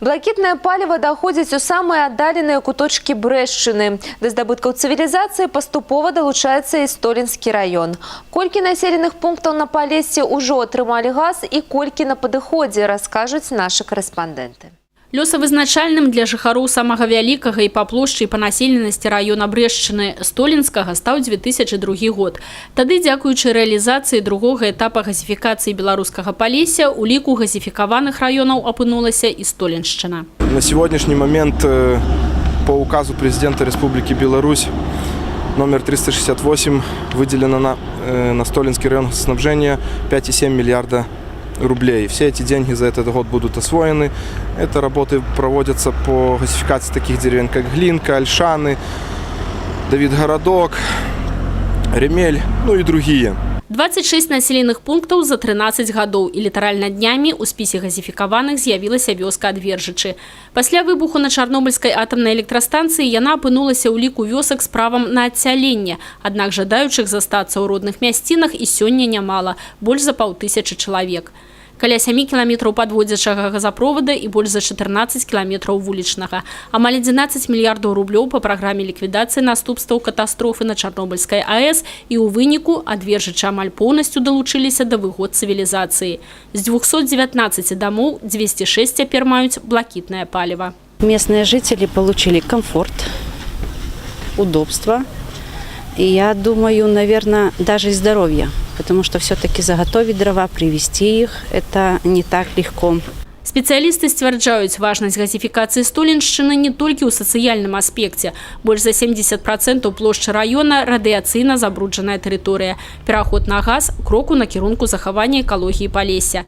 Блакітнае паліва даходзіць у самыя аддаленыя куточкі Брэшчыны. Да здабыткаў цывілізацыі паступова далучаецца і столінскі раён. Колькі населеных пунктаў на палесе ўжо атрымалі газ і колькі на падыходзе, раскажуць нашы карэспандэнты. Лёсавызначальным для жыхароў самага вялікага і па плошчы і па населенасці раёна Брэшчыны Столінскага стаў 2002 год. Тады, дзякуючы рэалізацыі другога этапа газіфікацыі беларускага палеся, у ліку газіфікаваных раёнаў апынулася і Століншчына. На сегодняшний момент э, по указу президента Республики Беларусь номер 368 выделено на, э, на Столинский район снабжения 5,7 миллиарда рублей. Все эти деньги за этот год будут освоены. Это работы проводятся по газификации таких деревень, как Глинка, Альшаны, Давидгородок, Ремель, ну и другие. 26 населеных пунктаў за 13 гадоў і літаральна днямі ў спісе газіфікаваных з'явілася вёска адвержычы. Пасля выбуху на чарнобыльскай атамнай электрастанцыі яна апынулася ў ліку вёсак з правам на адсяленне. Аднак жадаючых застацца ў родных мясцінах і сёння нямала, больш за паўтысячы чалавек. Каля 7 кіламетраў падводзячага газапровода і больш за 14 кіламетраў вулічнага. Амаль 11 мільярдаў рублёў па праграме ліквідацыі наступстваў катастрофы на Чарнобыльскай АЭС і ў выніку адвержычы амаль поўнасцю далучыліся да выгод цывілізацыі. З 219 дамоў 206 цяпер маюць блакітнае паліва. Местные жители получили комфорт, удобство и, я думаю, наверное, даже и здоровье, потому что все-таки заготовить дрова, привезти их – это не так легко. Спецыялісты сцвярджаюць важнасць газіфікацыі століншчыны не толькі ў сацыяльным аспекце. Больш за 70% плошчы раёна радыяцыйна забруджаная тэрыторыя. Пераход на газ кроку на кірунку захавання экалогіі палеся.